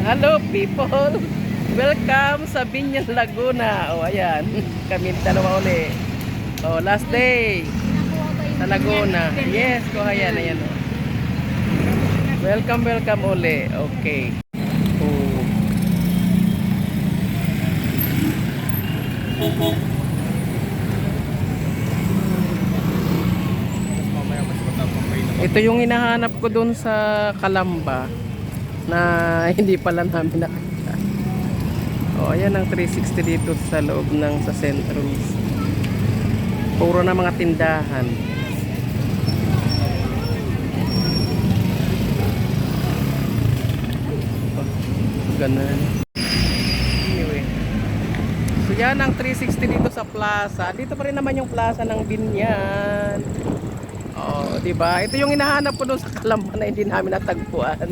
Hello people! Welcome sa Binyan Laguna. O ayan, kami dalawa uli. O last day sa Laguna. Yes, yan. Ayan o. Welcome, welcome uli. Okay. Oh. Ito yung hinahanap ko dun sa Kalamba na hindi pala namin nakita. O, ayan ang 360 dito sa loob ng sa mismo. Puro na mga tindahan. Ganun. Anyway. So yan ang 360 dito sa plaza. Dito pa rin naman yung plaza ng Binyan. Oh, 'di ba? Ito yung hinahanap ko doon sa Kalamba na hindi namin natagpuan.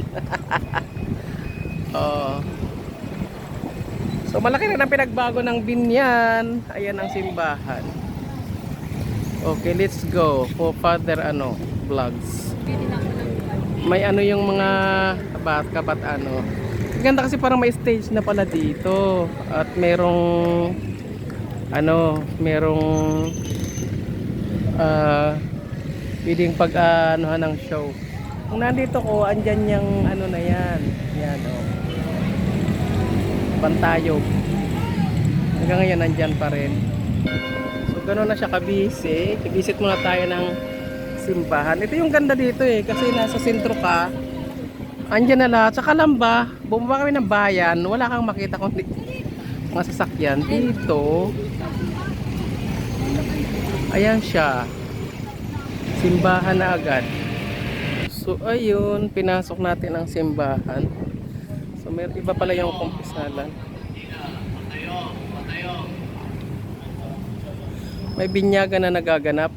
oh. So malaki rin ang pinagbago ng Binyan. Ayan ang simbahan. Okay, let's go for further ano, vlogs. May ano yung mga kabat kabat ano. Ganda kasi parang may stage na pala dito at merong ano, merong ah pwedeng pag anuhan ng show. Kung nandito ko, andyan yung ano na yan. Yan o. Oh. Pantayog. Hanggang ngayon andyan pa rin. So gano'n na siya kabisi. Visit muna tayo ng simbahan. Ito yung ganda dito eh. Kasi nasa sentro ka. Andyan na lahat. Sa Kalamba, bumaba kami ng bayan. Wala kang makita kung mga sasakyan. Dito, ayan siya simbahan na agad. So ayun pinasok natin ang simbahan. So may iba pala yung kumpisalan. May binyaga na nagaganap.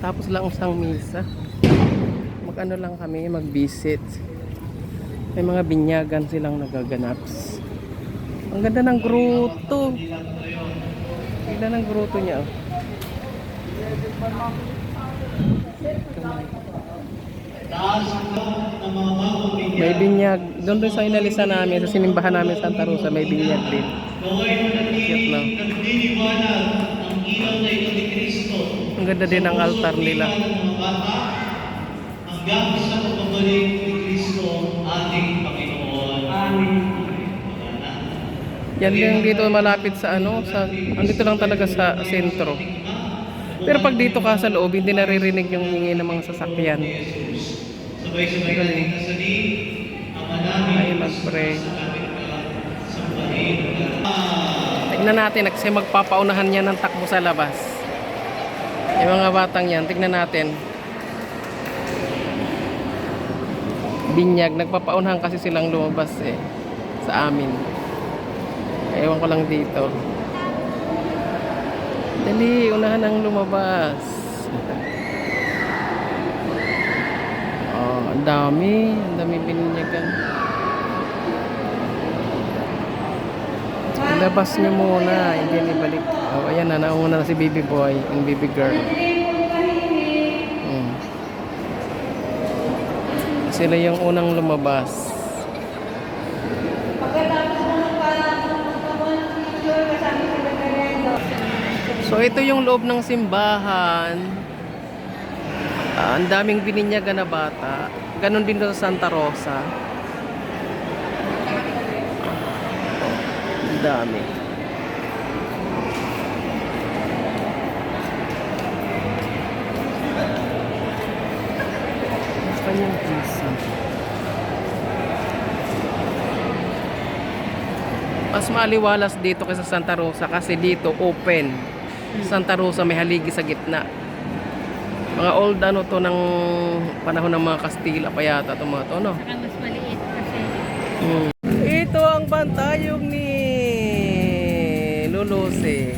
Tapos lang isang misa. Mag ano lang kami mag visit may mga binyagan silang nagaganap. Ang ganda ng gruto Ganda ng gruto niya. oh. May binyag. Doon doon sa inalisa namin, sa sinimbahan namin sa Santa Rosa, may binyag din. Cute lang. Ang ganda din ang altar nila. hanggang sa pagbabalik ni Kristo ating Panginoon. Amen. Yan yung dito malapit sa ano, sa andito lang talaga sa sentro. Pero pag dito ka sa loob, hindi naririnig yung hingi ng mga sasakyan. Sabay-sabay natin kasanin ang manamit Ay, sa. Tignan natin, kasi magpapaunahan yan ng takbo sa labas. Yung mga batang yan, tignan natin. Binyag, nagpapaunahan kasi silang lumabas eh, sa amin. Ewan ko lang dito. Dali, unahan ang lumabas. Oh, ang dami, ang dami binyagan. Ilabas niyo muna, hindi nibalik. Oh, ayan na, nauna na si baby boy, yung baby girl. Hmm. Sila yung unang lumabas. So ito yung loob ng simbahan. Ah, ang daming bininyaga na bata. Ganon din sa Santa Rosa. Ang dami. Kanyang pisa. Mas maliwalas dito kaysa Santa Rosa kasi dito open. Santa Rosa may haligi sa gitna. Mga old ano to ng panahon ng mga Kastila pa yata to mga to no. Saka mas maliit kasi Hmm. Ito ang bantayog ni Lulose.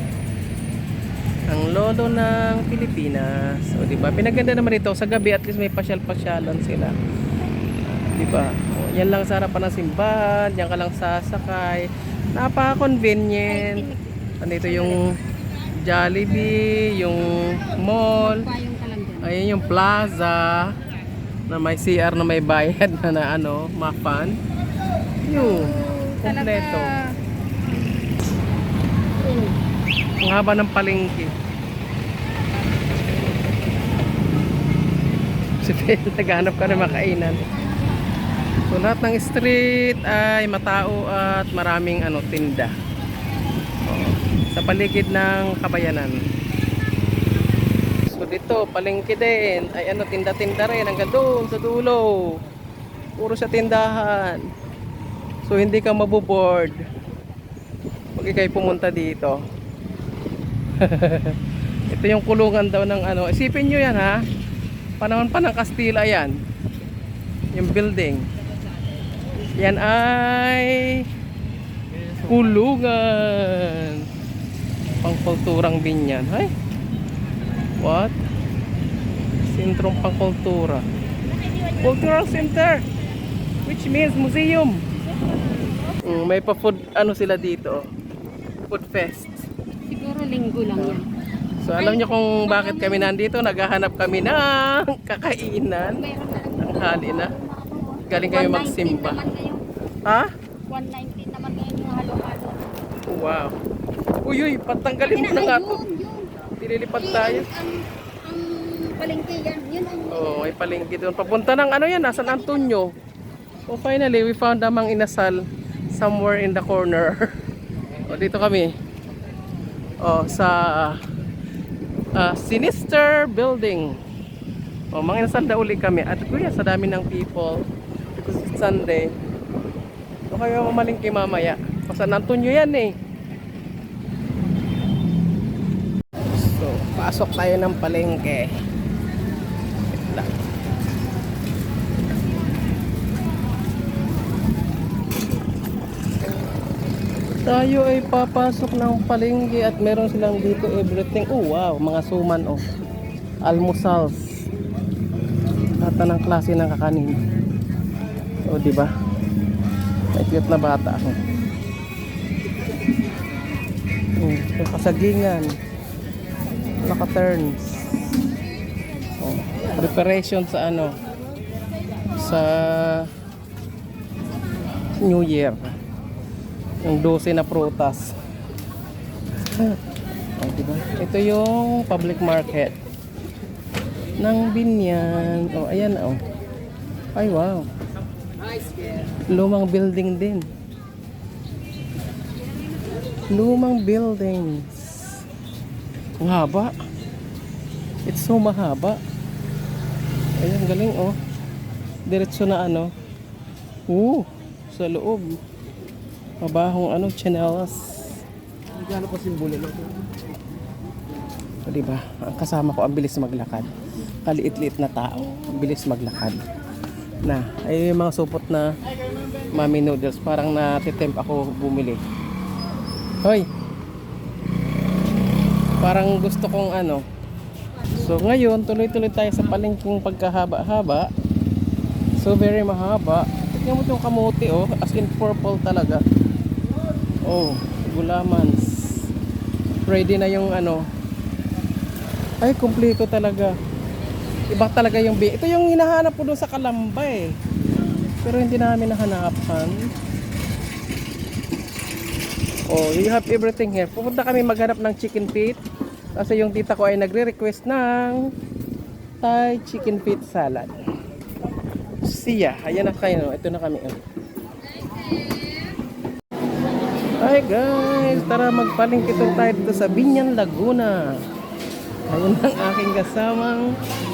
Ang lolo ng Pilipinas. O di ba? Pinaganda naman ito sa gabi at least may pasyal-pasyalan sila. Di ba? Yan lang sa harapan ng simbahan, yan ka lang sasakay. Napaka-convenient. Andito yung Jollibee, yung mall, ayun yung plaza. Na may CR na may bayad na, na ano, mapan. Yun. Kompleto. Ang haba ng palengke. Si Phil, naghanap ka na makainan. So lahat ng street ay matao at maraming ano tinda. Sa paligid ng kabayanan. So dito, palengke din. Ay ano, tinda-tinda rin hanggang doon sa dulo. Puro sa tindahan. So hindi ka maboboard. Pag ikay pumunta dito. Ito yung kulungan daw ng ano. Isipin nyo yan ha. Panahon pa ng Kastila yan. Yung building. Yan ay kulungan. Pangkulturang binyan. Ay. What? Sentrong pangkultura. Cultural center. Which means museum. Mm, may pa food ano sila dito. Food fest. Siguro linggo lang yan. So alam niyo kung bakit kami nandito, naghahanap kami ng kakainan. Meron na. Ang hali na. Galing kayo 119 magsimba. Ha? 119 naman ngayon yung halo-halo. Wow. Uy, uy, patanggalin mo na nga to. Dililipad tayo. Ang, ang palengke yan. Yun ang Oh, may palengke doon. Papunta ng ano yan, San Antonio. Oh, finally, we found namang inasal somewhere in the corner. oh, dito kami. Oh, sa ah, Sinister Building. Oh, mga inasal na uli kami. At kuya, sa dami ng people. Because it's Sunday. So, kayo mamalingki mamaya. O, San Antonio yan eh. Pasok tayo ng palengke. Tayo ay papasok ng palengke at meron silang dito everything. Oh wow, mga suman oh. Almusals. Lahat ng klase ng kakanin. Oh, di ba? May cute na bata ako. Hmm, yung kasagingan. Naka-turns. Oh, preparation sa ano? Sa New Year. Yung 12 na prutas. Oh, diba? Ito yung public market ng Binyan. Oh, ayan oh. Ay, wow. Lumang building din. Lumang buildings. Ang haba. It's so mahaba. Ayan, galing oh. Diretso na ano. Oo, sa loob. Mabahong ano, chinelas. Gano'n pa simbolo lang ito? O, diba? Ang kasama ko, ang bilis maglakad. Kaliit-liit na tao. Ang bilis maglakad. Na, ay yung mga supot na mami noodles. Parang natitempt ako bumili. Hoy! Parang gusto kong ano. So ngayon, tuloy-tuloy tayo sa palengking pagkahaba-haba. So very mahaba. Tignan mo itong kamote oh. As in purple talaga. Oh, gulamans. Ready na yung ano. Ay, kumpleto talaga. Iba talaga yung bi. Ito yung hinahanap ko doon sa Kalamba eh. Pero hindi namin nahanapan. Oh, you have everything here. Pupunta kami maghanap ng chicken feet. Kasi yung tita ko ay nagre-request ng Thai chicken feet salad. Siya, ayan na kayo. Ito na kami. Oh. Hi guys, tara magpalingkit tayo dito sa Binyan, Laguna. Ayun ang aking kasamang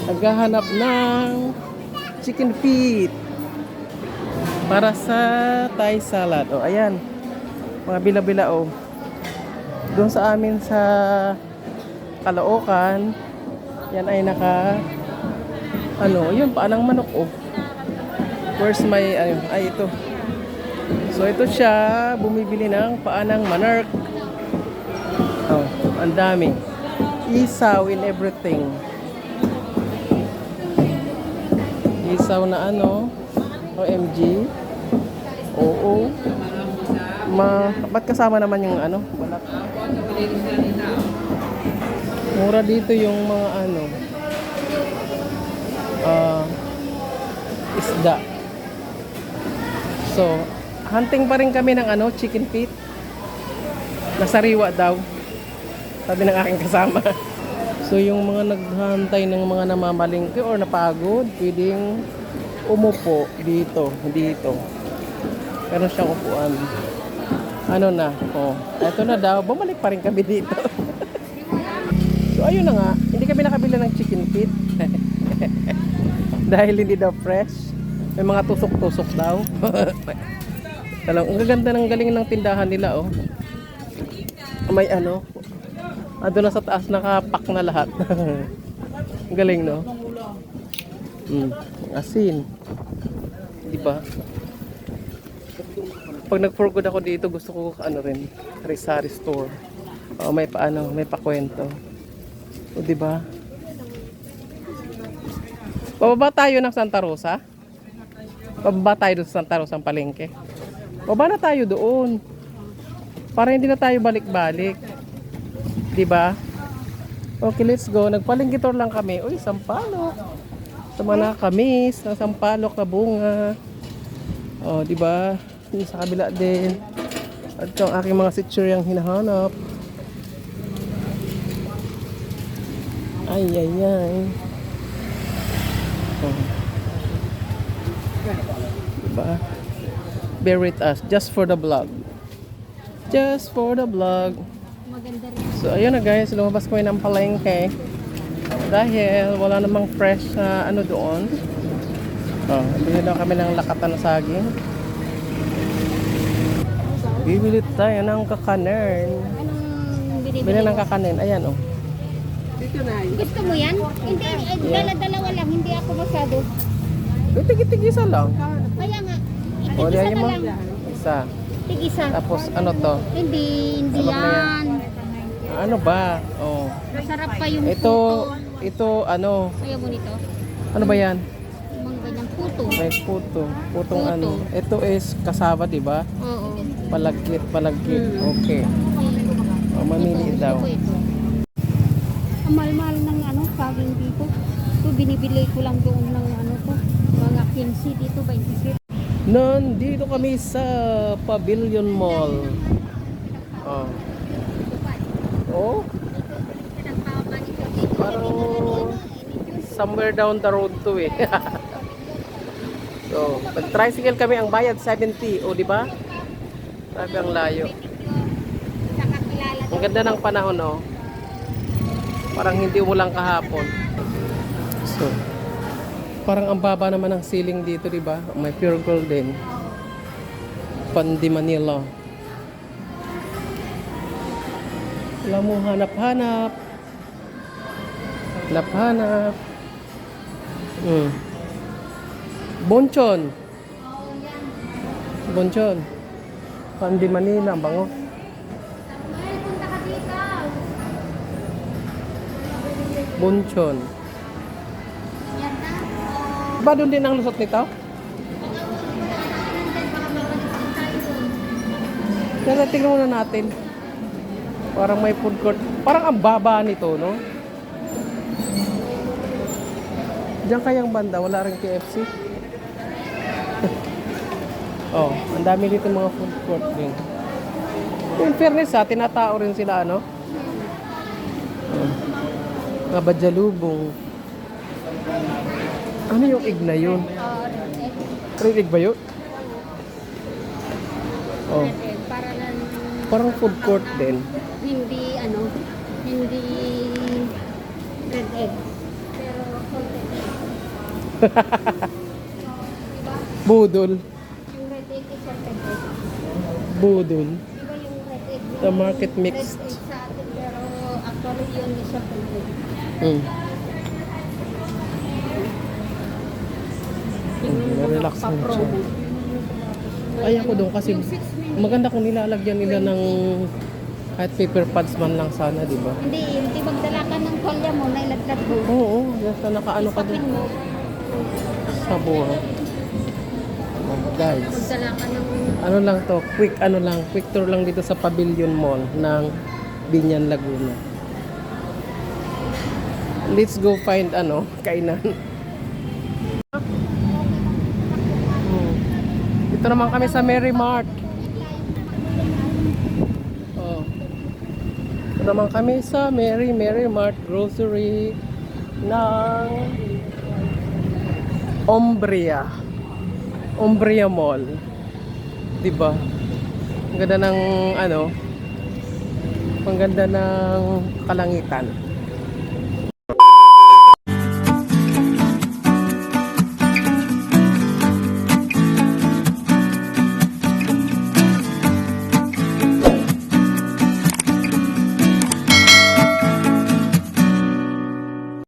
naghahanap ng chicken feet para sa Thai salad. O ayan, mga bila-bila o. Doon sa amin sa Caloocan, yan ay naka ano, yun paanang manok oh. Where's my ano, ay ito. So ito siya, bumibili ng paanang manark. Oh, ang dami. Isaw in everything. Isaw na ano, OMG. Oo. Ma, ba't kasama naman yung ano? Balat. Mura dito yung mga ano. Ah, isda. So, hunting pa rin kami ng ano, chicken feet. Nasariwa daw. Sabi ng aking kasama. So, yung mga naghantay ng mga namamalingke or napagod, pwedeng umupo dito, dito. Meron siyang upuan. Ano na? Oh, eto na daw. Bumalik pa rin kami dito. so, ayun na nga. Hindi kami nakabila ng chicken feet. Dahil hindi daw fresh. May mga tusok-tusok daw. Talang, ang gaganda ng galing ng tindahan nila, oh. May ano, ando na sa taas nakapak na lahat. ang galing, no? Mm, asin. Di ba? Pag nag-for good ako dito, gusto ko ano rin, Rizari store. Oh, may paano, may pakwento. O, di ba? Bababa tayo ng Santa Rosa? Bababa tayo sa Santa Rosa ang palengke. Baba na tayo doon. Para hindi na tayo balik-balik. 'Di ba? Okay, let's go. Nagpalengke tour lang kami. Uy, sampalok. Sa mga nakamis, ng sampalok na bunga. Oh, 'di ba? Yung sa kabila din. At ito ang aking mga sitsyur yung hinahanap. Ay, ay, ay. Oh. Diba? Bear with us. Just for the vlog. Just for the vlog. So, ayun na guys. Lumabas kami ng palengke. Dahil wala namang fresh na ano doon. Oh, bili lang kami ng lakatan na saging. Bibili tayo ng kakanin. Anong binibili Bili ng kakanin. Ayan oh. Gusto mo yan? Hindi, eh, dala-dalawa lang. Hindi ako masyado. Eh, Tigi-tigisa lang. Kaya nga, O, itigisa diyan na mo. lang. Isa. Tigisa. Tapos ano to? Hindi, hindi na yan. Ano ba? Oh. Masarap pa yung Ito, puto. ito ano? Ayaw mo nito? Ano ba yan? Puto. May puto. Putong Puto. ano. Ito is kasaba, di ba? Oo. Palagkit, palagkit. Mm. Okay. O, mamili Ito, daw. ito, ito. Ang mahal-mahal ng ano, saging dito. Ito, binibili ko lang doon ng ano to. Mga 15 dito, 26. Nandito kami sa Pavilion Mall. Oh. Oh, parang somewhere down the road to eh. so, pag-tricycle kami ang bayad 70, o di ba? Sabi ang layo. Ang ganda ng panahon, oh. Parang hindi umulang kahapon. So, parang ang baba naman ng ceiling dito, di ba? May pure gold din. Pandi Manila. Wala mo hanap-hanap. Hanap-hanap. Mm. Bonchon. Bonchon. Pandi Manila, ang bango. Bonchon. Ba doon din ang lusot nito? Pero tingnan muna natin. Parang may food court. Parang ang baba nito, no? Diyan kayang banda, wala rin KFC. Oh, ang dami dito mga food court din. In fairness ha, tinatao rin sila, ano? Oh. Mga badjalubong. Ano yung ig na yun? Red egg ba yun? Oh, Para lang parang food court din. hindi ano, hindi red egg. Pero salted egg. Budol. Budol. Diba yung red egg? The market Red mixed. egg sa atin pero actually yun. Mm. Yung Mm, mga relax mo pa-promo. Ay ako doon kasi maganda kung nilalagyan nila ng kahit paper pads man lang sana, di ba? Hindi, hindi magdala ka ng kolya mo na iladlad mo. Oo, basta nakaano ka doon sa buha. Guys, magdala ka ng ano lang to, quick ano lang, quick tour lang dito sa Pavilion Mall ng Binyan, Laguna. Let's go find ano, kainan. Dito naman kami sa Mary Mart. Oh. Dito naman kami sa Mary Mary Mart Grocery ng Umbria. Umbria Mall. 'Di ba? Ang ganda ng ano? Ang ganda ng kalangitan.